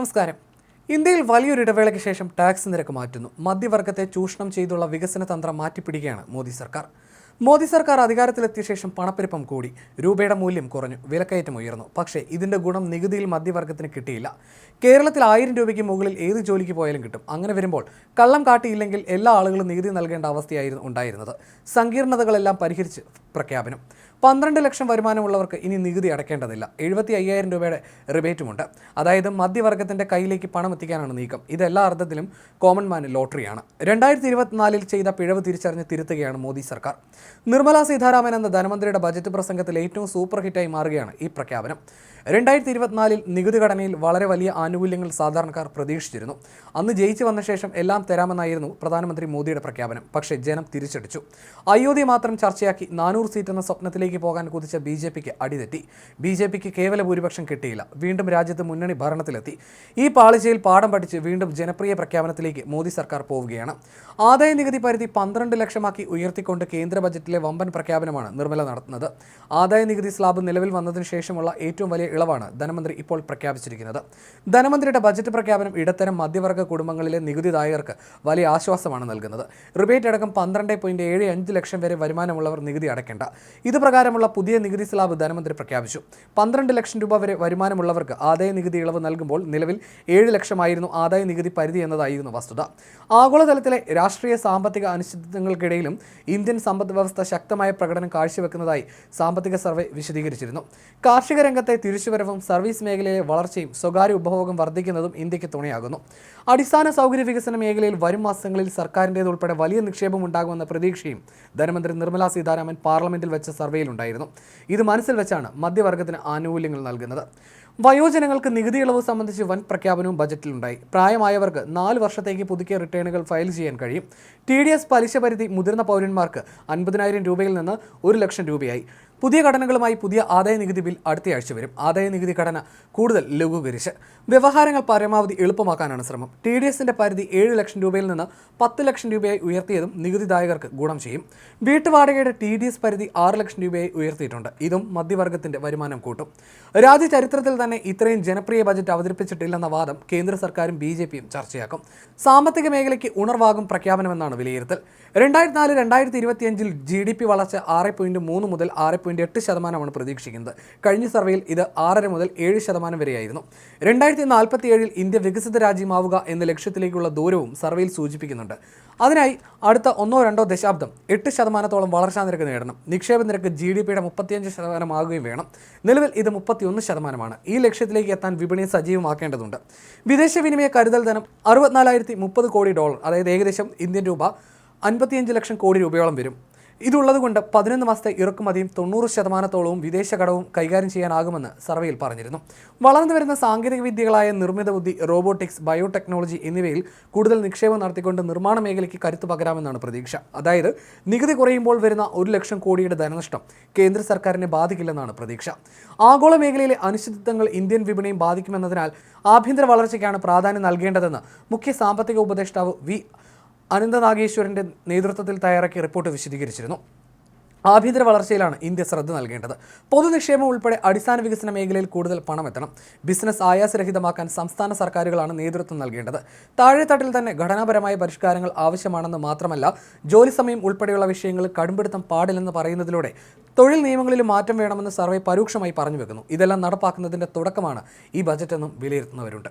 നമസ്കാരം. ഇന്ത്യയിൽ വലിയൊരു ഇടവേളയ്ക്ക് ശേഷം ടാക്സ് നിരക്ക് മാറ്റുന്നു. മധ്യവർഗത്തെ ചൂഷണം ചെയ്തുള്ള വികസന തന്ത്രം മാറ്റിപ്പിടിക്കുകയാണ് മോദി സർക്കാർ. മോദി സർക്കാർ അധികാരത്തിലെത്തിയ ശേഷം പണപ്പെരുപ്പം കൂടി. രൂപയുടെ മൂല്യം കുറഞ്ഞു. വിലക്കയറ്റം ഉയർന്നു. പക്ഷേ ഇതിന്റെ ഗുണം നികുതിയിൽ മധ്യവർഗത്തിന് കിട്ടിയില്ല. കേരളത്തിൽ ആയിരം രൂപയ്ക്ക് മുകളിൽ ഏത് ജോലിക്ക് പോയാലും കിട്ടും. അങ്ങനെ വരുമ്പോൾ കള്ളം കാട്ടിയില്ലെങ്കിൽ എല്ലാ ആളുകളും നികുതി നൽകേണ്ട അവസ്ഥയായിരുന്നു ഉണ്ടായിരുന്നത്. സങ്കീർണതകളെല്ലാം പരിഹരിച്ച് പ്രഖ്യാപനം. പന്ത്രണ്ട് ലക്ഷം വരുമാനമുള്ളവർക്ക് ഇനി നികുതി അടയ്ക്കേണ്ടതില്ല. എഴുപത്തി അയ്യായിരം രൂപയുടെ റിബേറ്റുമുണ്ട്. അതായത് മധ്യവർഗത്തിന്റെ കയ്യിലേക്ക് പണം എത്തിക്കാനാണ് നീക്കം. ഇത് എല്ലാ അർത്ഥത്തിലും കോമൺ മാൻ ലോട്ടറിയാണ്. രണ്ടായിരത്തി ഇരുപത്തിനാലിൽ ചെയ്ത പിഴവ് തിരിച്ചറിഞ്ഞ് തിരുത്തുകയാണ് മോദി സർക്കാർ. നിർമ്മല സീതാരാമൻ എന്ന ധനമന്ത്രിയുടെ ബജറ്റ് പ്രസംഗത്തിൽ ഏറ്റവും സൂപ്പർ ഹിറ്റായി മാറുകയാണ് ഈ പ്രഖ്യാപനം. രണ്ടായിരത്തി ഇരുപത്തിനാലിൽ നികുതി ഘടനയിൽ വളരെ വലിയ ആനുകൂല്യങ്ങൾ സാധാരണക്കാർ പ്രതീക്ഷിച്ചിരുന്നു. അന്ന് ജയിച്ചു വന്ന ശേഷം എല്ലാം തരാമെന്നായിരുന്നു പ്രധാനമന്ത്രി മോദിയുടെ പ്രഖ്യാപനം. പക്ഷേ ജനം തിരിച്ചടിച്ചു. അയോധ്യ മാത്രം ചർച്ചയാക്കി നാനൂറ് സീറ്റ് എന്ന സ്വപ്നത്തിലേക്ക് പോകാൻ കുതിച്ച ബി ജെ പിക്ക് അടിതെറ്റി. ബി ജെ പിക്ക് കേവല ഭൂരിപക്ഷം കിട്ടിയില്ല. വീണ്ടും രാജ്യത്ത് മുന്നണി ഭരണത്തിലെത്തി. ഈ പാളിച്ചയിൽ പാഠം പഠിച്ച് വീണ്ടും ജനപ്രിയ പ്രഖ്യാപനത്തിലേക്ക് മോദി സർക്കാർ പോവുകയാണ്. ആദായ നികുതി പരിധി പന്ത്രണ്ട് ലക്ഷമാക്കി ഉയർത്തിക്കൊണ്ട് കേന്ദ്ര ബജറ്റിലെ വമ്പൻ പ്രഖ്യാപനമാണ് നിർമ്മല നടത്തുന്നത്. ആദായ നികുതി സ്ലാബ് നിലവിൽ വന്നതിന് ശേഷമുള്ള ഏറ്റവും വലിയ ഇളവാണ് ധനമന്ത്രി ഇപ്പോൾ പ്രഖ്യാപിച്ചിരിക്കുന്നത്. ധനമന്ത്രിയുടെ ബജറ്റ് പ്രഖ്യാപനം ഇടത്തരം മധ്യവർഗ കുടുംബങ്ങളിലെ നികുതിദായകർക്ക് വലിയ ആശ്വാസമാണ് നൽകുന്നത്. റിബേറ്റ് അടക്കം പന്ത്രണ്ട് പോയിന്റ് ഏഴ് അഞ്ച് ലക്ഷം വരെ വരുമാനമുള്ളവർ നികുതി അടയ്ക്കേണ്ട. ഇത് പ്രകാരമുള്ള പുതിയ നികുതി സ്ലാബ് ധനമന്ത്രി പ്രഖ്യാപിച്ചു. പന്ത്രണ്ട് ലക്ഷം രൂപ വരെ വരുമാനമുള്ളവർക്ക് ആദായ നികുതി ഇളവ് നൽകുമ്പോൾ നിലവിൽ ഏഴ് ലക്ഷമായിരുന്നു ആദായ നികുതി പരിധി എന്നതായിരുന്നു വസ്തുത. ആഗോളതലത്തിലെ രാഷ്ട്രീയ സാമ്പത്തിക അനിശ്ചിതത്വങ്ങൾക്കിടയിലും ഇന്ത്യൻ സമ്പദ് വ്യവസ്ഥ ശക്തമായ പ്രകടനം കാഴ്ചവെക്കുന്നതായി സാമ്പത്തിക സർവേ വിശദീകരിച്ചിരുന്നു. കാർഷിക രംഗത്തെ തിരിച്ചുവരവും സർവീസ് മേഖലയിലെ വളർച്ചയും സ്വകാര്യ ഉപഭോഗം വർദ്ധിക്കുന്നതും ഇന്ത്യയ്ക്ക് തുണയാകുന്നു. അടിസ്ഥാന സൗകര്യ വികസന മേഖലയിൽ വരും മാസങ്ങളിൽ സർക്കാരിന്റേതുൾപ്പെടെ വലിയ നിക്ഷേപം ഉണ്ടാകുമെന്ന പ്രതീക്ഷയും ധനമന്ത്രി നിർമ്മലാ സീതാരാമൻ പാർലമെന്റിൽ വെച്ച സർവേയിലുണ്ടായിരുന്നു ഇത് മനസ്സിൽ വെച്ചാണ് മധ്യവർഗത്തിന് ആനുകൂല്യങ്ങൾ നൽകുന്നത്. വയോജനങ്ങൾക്ക് നികുതി ഇളവ് സംബന്ധിച്ച് വൻ പ്രഖ്യാപനവും ബജറ്റിലുണ്ടായി പ്രായമായവർക്ക് നാല് വർഷത്തേക്ക് പുതുക്കിയ റിട്ടേണുകൾ ഫയൽ ചെയ്യാൻ കഴിയും. ടി ഡി എസ് പലിശ പരിധി മുതിർന്ന പൗരന്മാർക്ക് അൻപതിനായിരം രൂപയിൽ നിന്ന് ഒരു ലക്ഷം രൂപയായി. പുതിയ ഘടനകളുമായി പുതിയ ആദായ നികുതി ബിൽ അടുത്തയാഴ്ച വരും. ആദായ നികുതി ഘടന കൂടുതൽ ലഘൂകരിച്ച്. വ്യവഹാരങ്ങൾ പരമാവധി എളുപ്പമാക്കാനാണ് ശ്രമം. ടി ഡി എസിന്റെ പരിധി ഏഴ് ലക്ഷം രൂപയിൽ നിന്ന് പത്ത് ലക്ഷം രൂപയായി ഉയർത്തിയതും നികുതിദായകർക്ക് ഗുണം ചെയ്യും. വീട്ടുവാടകയുടെ ടി ഡി എസ് പരിധി ആറ് ലക്ഷം രൂപയായി ഉയർത്തിയിട്ടുണ്ട്. ഇതും മധ്യവർഗത്തിന്റെ വരുമാനം കൂട്ടും. രാജ്യ ചരിത്രത്തിൽ തന്നെ ഇത്രയും ജനപ്രിയ ബജറ്റ് അവതരിപ്പിച്ചിട്ടില്ലെന്ന വാദം കേന്ദ്ര സർക്കാരും ബി ജെ പിയും ചർച്ചയാക്കും. സാമ്പത്തിക മേഖലയ്ക്ക് ഉണർവാകും പ്രഖ്യാപനമെന്നാണ് വിലയിരുത്തൽ. രണ്ടായിരത്തി നാല് രണ്ടായിരത്തി ഇരുപത്തിയഞ്ചിൽ ജി ഡി പി വളർച്ച ആറ് പോയിന്റ് മൂന്ന് മുതൽ ആറ് പോയിന്റ് എട്ട് ശതമാനമാണ് പ്രതീക്ഷിക്കുന്നത്. കഴിഞ്ഞ സർവേയിൽ ഇത് ആറര മുതൽ ഏഴ് ശതമാനം വരെയായിരുന്നു. രണ്ടായിരത്തി നാൽപ്പത്തി ഏഴിൽ ഇന്ത്യ വികസിത രാജ്യമാവുക എന്ന ലക്ഷ്യത്തിലേക്കുള്ള ദൂരവും സർവേയിൽ സൂചിപ്പിക്കുന്നുണ്ട്. അതിനായി അടുത്ത ഒന്നോ രണ്ടോ ദശാബ്ദം എട്ട് ശതമാനത്തോളം വളർച്ചാ നിരക്ക് നേടണം. നിക്ഷേപ നിരക്ക് ജി ഡി പിയുടെ മുപ്പത്തിയഞ്ച് ശതമാനമാകുകയും വേണം. നിലവിൽ ഇത് മുപ്പത്തിയൊന്ന് ശതമാനമാണ്. ഈ ലക്ഷ്യത്തിലേക്ക് എത്താൻ വിപണി സജീവമാക്കേണ്ടതുണ്ട്. വിദേശ വിനിമയ കരുതൽ ധനം അറുപത്തിനാലായിരത്തി മുപ്പത് കോടി ഡോളർ അതായത് ഏകദേശം ഇന്ത്യൻ രൂപ അൻപത്തിയഞ്ച് ലക്ഷം കോടി രൂപയോളം വരും. ഇതുള്ളതുകൊണ്ട് പതിനൊന്ന് മാസത്തെ ഇറക്കുമതിയും തൊണ്ണൂറ് ശതമാനത്തോളവും വിദേശ കടവും കൈകാര്യം ചെയ്യാനാകുമെന്ന് സർവേയിൽ പറഞ്ഞിരുന്നു. വളർന്നു വരുന്ന സാങ്കേതിക വിദ്യകളായ നിർമ്മിത ബുദ്ധി റോബോട്ടിക്സ് ബയോടെക്നോളജി എന്നിവയിൽ കൂടുതൽ നിക്ഷേപം നടത്തിക്കൊണ്ട് നിർമ്മാണ മേഖലയ്ക്ക് കരുത്തു പകരാമെന്നാണ് പ്രതീക്ഷ. അതായത് നികുതി കുറയുമ്പോൾ വരുന്ന ഒരു ലക്ഷം കോടിയുടെ ധനനഷ്ടം കേന്ദ്ര സർക്കാരിനെ ബാധിക്കില്ലെന്നാണ് പ്രതീക്ഷ. ആഗോള മേഖലയിലെ അനിശ്ചിതത്വങ്ങൾ ഇന്ത്യൻ വിപണിയും ബാധിക്കുമെന്നതിനാൽ ആഭ്യന്തര വളർച്ചയ്ക്കാണ് പ്രാധാന്യം നൽകേണ്ടതെന്ന് മുഖ്യ സാമ്പത്തിക ഉപദേഷ്ടാവ് വി അനന്ത നാഗേശ്വരന്റെ നേതൃത്വത്തിൽ തയ്യാറാക്കിയ റിപ്പോർട്ട് വിശദീകരിച്ചിരുന്നു. ആഭ്യന്തര വളർച്ചയിലാണ് ഇന്ത്യ ശ്രദ്ധ നൽകേണ്ടത്. പൊതുനിക്ഷേപം ഉൾപ്പെടെ അടിസ്ഥാന വികസന മേഖലയിൽ കൂടുതൽ പണം എത്തണം. ബിസിനസ് ആയാസരഹിതമാക്കാൻ സംസ്ഥാന സർക്കാരുകളാണ് നേതൃത്വം നൽകേണ്ടത്. താഴെത്തട്ടിൽ തന്നെ ഘടനാപരമായ പരിഷ്കാരങ്ങൾ ആവശ്യമാണെന്ന് മാത്രമല്ല ജോലി സമയം ഉൾപ്പെടെയുള്ള വിഷയങ്ങൾ കടുംപിടുത്തം പാടില്ലെന്ന് പറയുന്നതിലൂടെ തൊഴിൽ നിയമങ്ങളിൽ മാറ്റം വേണമെന്ന് സർവേ പരോക്ഷമായി പറഞ്ഞു വെക്കുന്നു. ഇതെല്ലാം നടപ്പാക്കുന്നതിന്റെ തുടക്കമാണ് ഈ ബജറ്റെന്നും വിലയിരുത്തുന്നവരുണ്ട്.